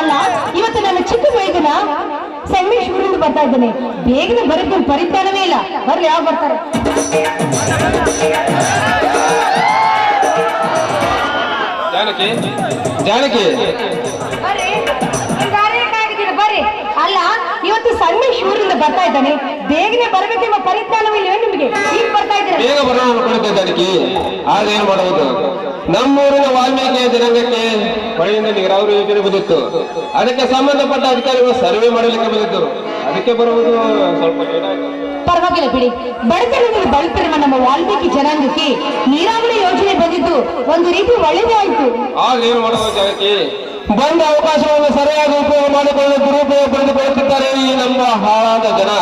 ಅಲ್ಲ ಇವತ್ತು ನನ್ನ ಚಿಕ್ಕ ವೈದ್ಯನ ಸಂಗಮೇಶ್ವರಿಂದ ಬರ್ತಾ ಇದ್ದೇನೆ. ಬೇಗನೆ ಬರೋದು ಪರಿಜ್ಞಾನವೇ ಇಲ್ಲ. ಬರ್ಲಿ ಯಾವ ಬರ್ತಾರೆ? ಜಾನಕಿ ಜಾನಕಿ. ಬರ್ರಿ ಬರ್ರಿ. ಅಲ್ಲ ಇವತ್ತು ಸಂಗಮೇಶ್ವರಿಂದ ಬರ್ತಾ ಇದ್ದಾನೆ. ಬೇಗನೆ ಬರಬೇಕೆಂಬ ಪರಿಜ್ಞಾನವಿಲ್ಲ ನಿಮಗೆ? ಈಗ ಬರ್ತಾ ಇದ್ದಾರೆ? ಬೇಗ ಬರೋಣ ಜಾನಕಿ. ಏನ್ ಮಾಡೋದು ನಮ್ಮೂರಿನ ವಾಲ್ಮೀಕಿ ಜನಾಂಗಕ್ಕೆ ಹೊಳೆಯಿಂದ ನೀರಾವರಿ ಯೋಜನೆ ಬಂದಿತ್ತು. ಅದಕ್ಕೆ ಸಂಬಂಧಪಟ್ಟ ಅಧಿಕಾರಿಗಳು ಸರ್ವೆ ಮಾಡಲಿಕ್ಕೆ ಬಂದಿದ್ದರು. ಅದಕ್ಕೆ ಬರುವುದು ಸ್ವಲ್ಪ ಪರವಾಗಿಲ್ಲ ಬಿಡಿ. ಬಡತನದಲ್ಲಿ ಬಡತನ ನಮ್ಮ ವಾಲ್ಮೀಕಿ ಜನಾಂಗಕ್ಕೆ ನೀರಾವರಿ ಯೋಜನೆ ಬಂದಿದ್ದು ಒಂದು ರೀತಿ ಒಳ್ಳೆಯದೇ ಆಯ್ತು. ಆಗ ಏನು ಮಾಡುವುದು ಜಾನಕಿ ಬಂದ ಅವಕಾಶವನ್ನು ಸರಿಯಾಗಿ ಉಪಯೋಗ ಮಾಡಿಕೊಳ್ಳಲು ದುರುಪಯೋಗ ಪಡೆದುಕೊಳ್ಳುತ್ತಿದ್ದಾರೆ ಈ ನಮ್ಮ ಹಾಳಾದ ಜನ.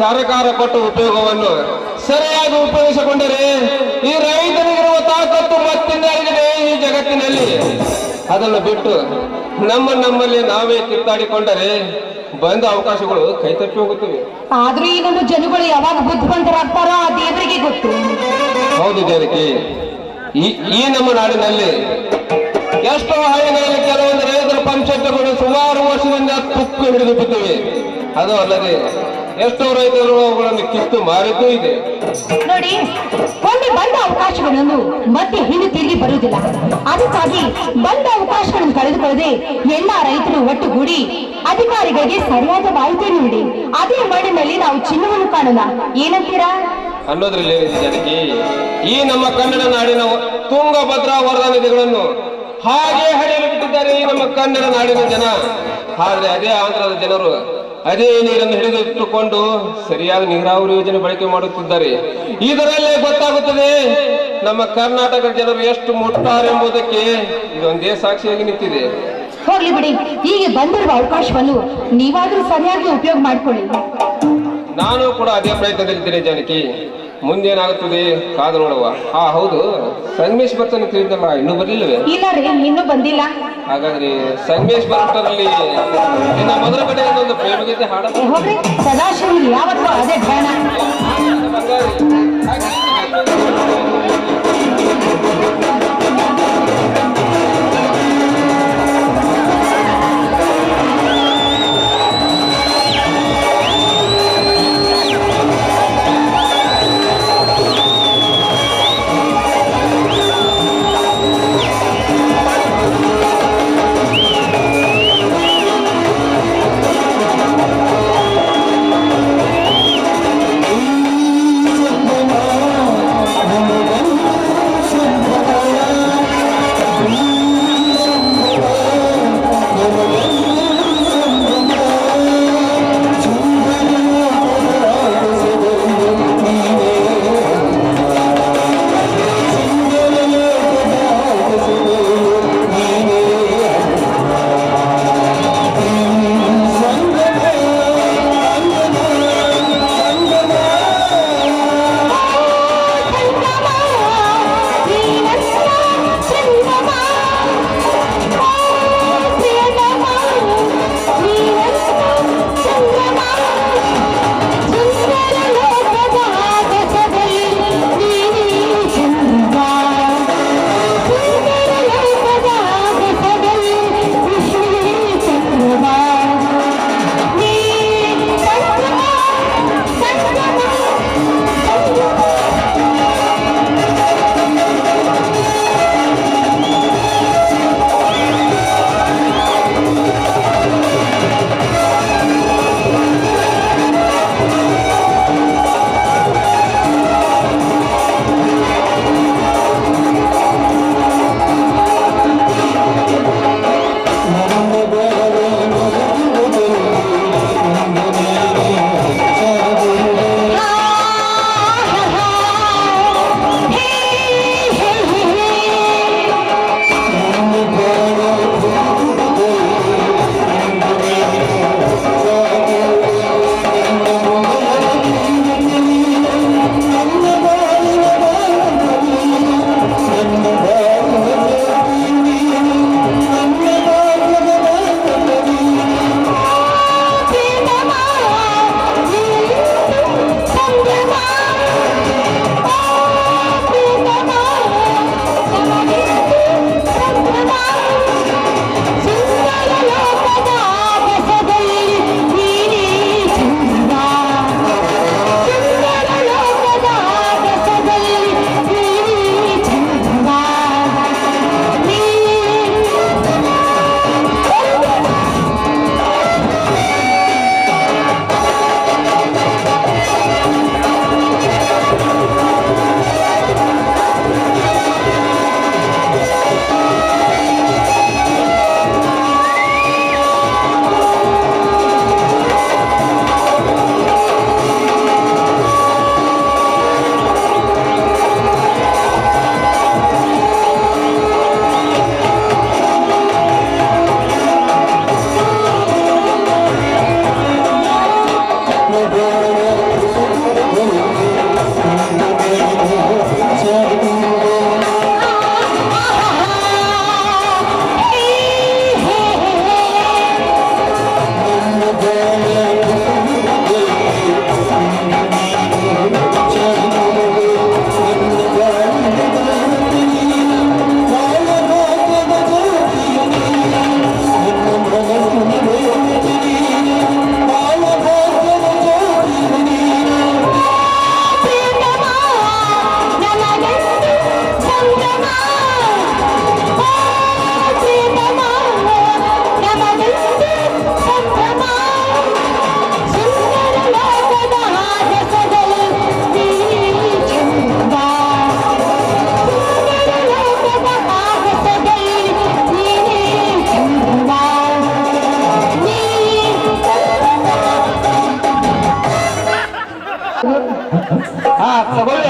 ಸರ್ಕಾರ ಕೊಟ್ಟ ಉಪಯೋಗವನ್ನು ಸರಿಯಾಗಿ ಉಪಯೋಗಿಸಿಕೊಂಡರೆ ಈ ರೈತರಿಗಿರುವ ತಾಕತ್ತು ಮತ್ತಿಂದಾಗಿದೆ ಈ ಜಗತ್ತಿನಲ್ಲಿ. ಅದನ್ನು ಬಿಟ್ಟು ನಮ್ಮ ನಮ್ಮಲ್ಲಿ ನಾವೇ ಕಿತ್ತಾಡಿಕೊಂಡರೆ ಬಂದ ಅವಕಾಶಗಳು ಕೈ ತಪ್ಪಿ ಹೋಗುತ್ತವೆ. ಆದ್ರೂ ಈ ನಮ್ಮ ಜನಗಳು ಯಾವಾಗ ಬುದ್ಧಿವಂತರಾಗ್ತಾರೋ ಆ ದೇವರಿಗೆ ಗೊತ್ತು. ಹೌದು ದೇವರಿಗೆ. ಈ ನಮ್ಮ ನಾಡಿನಲ್ಲಿ ಎಷ್ಟೋ ಹಳ್ಳಿಗಳಲ್ಲಿ ಕೆಲವೊಂದು ರೈತರ ಪಂಚಾಯತ್ಗಳು ಸುಮಾರು ವರ್ಷದಿಂದ ತುಕ್ಕು ಹಿಡಿದು ಬಿದ್ದಿವೆ. ಅದು ಅಲ್ಲದೆ ಎಷ್ಟೋ ರೈತರು ಅವುಗಳನ್ನು ಕಿತ್ತು ಮಾರಿದ್ದೂ ಇದೆ. ನೋಡಿ ಬಂದ ಅವಕಾಶಗಳನ್ನು ಮತ್ತೆ ಹಿಂದೆ ತಿರುಗಿ ಬರುವುದಿಲ್ಲ. ಅದಕ್ಕಾಗಿ ಬಂದ ಅವಕಾಶಗಳನ್ನು ಕಳೆದುಕೊಳ್ಳದೆ ಎಲ್ಲ ರೈತರು ಒಟ್ಟುಗೂಡಿ ಅಧಿಕಾರಿಗಳಿಗೆ ಸರಿಯಾದ ಮಾಹಿತಿ ನೀಡಿ. ಅದೇ ಮಣ್ಣಿನಲ್ಲಿ ನಾವು ಚಿನ್ನವನ್ನು ಕಾಣೋಣ. ಏನಂತೀರಾ? ಅನ್ನೋದ್ರಲ್ಲಿ ಈ ನಮ್ಮ ಕನ್ನಡ ನಾಡಿನ ತುಂಗಭದ್ರಾ ವರದಾ ನದಿಗಳನ್ನು ಹಾಗೆ ಹರಿಯಲು ಬಿಟ್ಟಿದ್ದಾರೆ ಈ ನಮ್ಮ ಕನ್ನಡ ನಾಡಿನ ಜನ. ಆದ್ರೆ ಅದೇ ಆಂಧ್ರದ ಜನರು ಅದೇ ನೀರನ್ನು ಹಿಡಿದಿಟ್ಟುಕೊಂಡು ಸರಿಯಾದ ನೀರಾವರಿ ಯೋಜನೆ ಬಳಕೆ ಮಾಡುತ್ತಿದ್ದಾರೆ. ಇದರಲ್ಲೇ ಗೊತ್ತಾಗುತ್ತದೆ ನಮ್ಮ ಕರ್ನಾಟಕದ ಜನರು ಎಷ್ಟು ಮುಟ್ಟಾರೆಂಬುದಕ್ಕೆ ಇದೊಂದೇ ಸಾಕ್ಷಿಯಾಗಿ ನಿಂತಿದೆ ಹೋಗ್ಲಿ ಬಿಡಿ ಹೀಗೆ ಬಂದಿರುವ ಅವಕಾಶವನ್ನು ನೀವಾದ್ರೂ ಸರಿಯಾಗಿ ಉಪಯೋಗ ಮಾಡ್ಕೊಳ್ಳಿ ನಾನು ಕೂಡ ಅದೇ ಪ್ರಯತ್ನದಲ್ಲಿದ್ದೇನೆ ಜಾನಕಿ ಮುಂದೇನಾಗುತ್ತದೆ ಕಾದು ನೋಡುವ ಹಾ ಹೌದು ಸಂಗಮೇಶ್ ಬರ್ತಾನೆ ತಿಳಿದಲ್ಲ ಇನ್ನೂ ಬರ್ಲಿಲ್ಲವೇ ಇಲ್ಲ ರೀ ಇನ್ನೂ ಬಂದಿಲ್ಲ ಹಾಗಾದ್ರೆ ಸಂಗಮೇಶ್ ಬರೋಷ್ಟರಲ್ಲಿ ನಿನ್ನ ಮೊದಲ ಕಡೆ ಒಂದು ಪ್ರೇಮಗೀತೆ ಹಾಡ ಹೋಗ್ರಿ ಸದಾಶಿವ ಯಾವತ್ತೂ ಅದೇ ಧ್ಯಾನ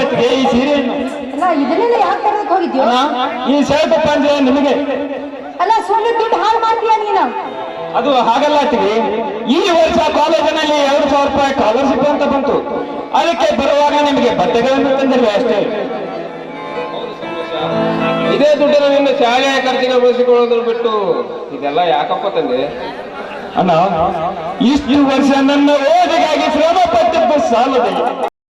ಅತ್ತಿಗೆ ಈ ಸೀರೆಯನ್ನು ಅಲ್ಲ ಇದನ್ನೆಲ್ಲ ಯಾಕೆ ತರೋದಕ್ಕೆ ಹೋಗಿದ್ಯೋ? ಅಣ್ಣ, ಈ ಶರ್ಟ್ ಅಂದ್ರೆ ನಿಮಗೆ? ಅಲ್ಲ ಸುಮ್ಮನೆ ದುಡ್ಡು ಹಾಳು ಮಾಡ್ತೀಯ ನೀನು? ಅದು ಹಾಗಲ್ಲ ಅತ್ತಿಗೆ ಈ ವರ್ಷ ಕಾಲೇಜಿನಲ್ಲಿ ಎರಡು ಸಾವಿರ ರೂಪಾಯಿ ಸ್ಕಾಲರ್ಶಿಪ್ ಅಂತ ಬಂತು. ಅದಕ್ಕೆ ಬರುವಾಗ ನಿಮಗೆ ಬಟ್ಟೆಗಳನ್ನು ತಂದಿರುವೆ ಅಷ್ಟೇ. ಇದೇ ದುಡ್ಡನ್ನು ನಿನ್ನ ಶಾಲೆಯ ಖರ್ಚಿನ ಉಳಿಸಿಕೊಳ್ಳೋದ್ರ ಬಿಟ್ಟು ಇದೆಲ್ಲ ಯಾಕಪ್ಪ ತಂದೆ? ಅಣ್ಣ ಇಷ್ಟು ವರ್ಷ ನನ್ನ ಓದಿಗಾಗಿ ಶ್ರಮ ಪಟ್ಟಿದ್ದು ಸಾಲದೆ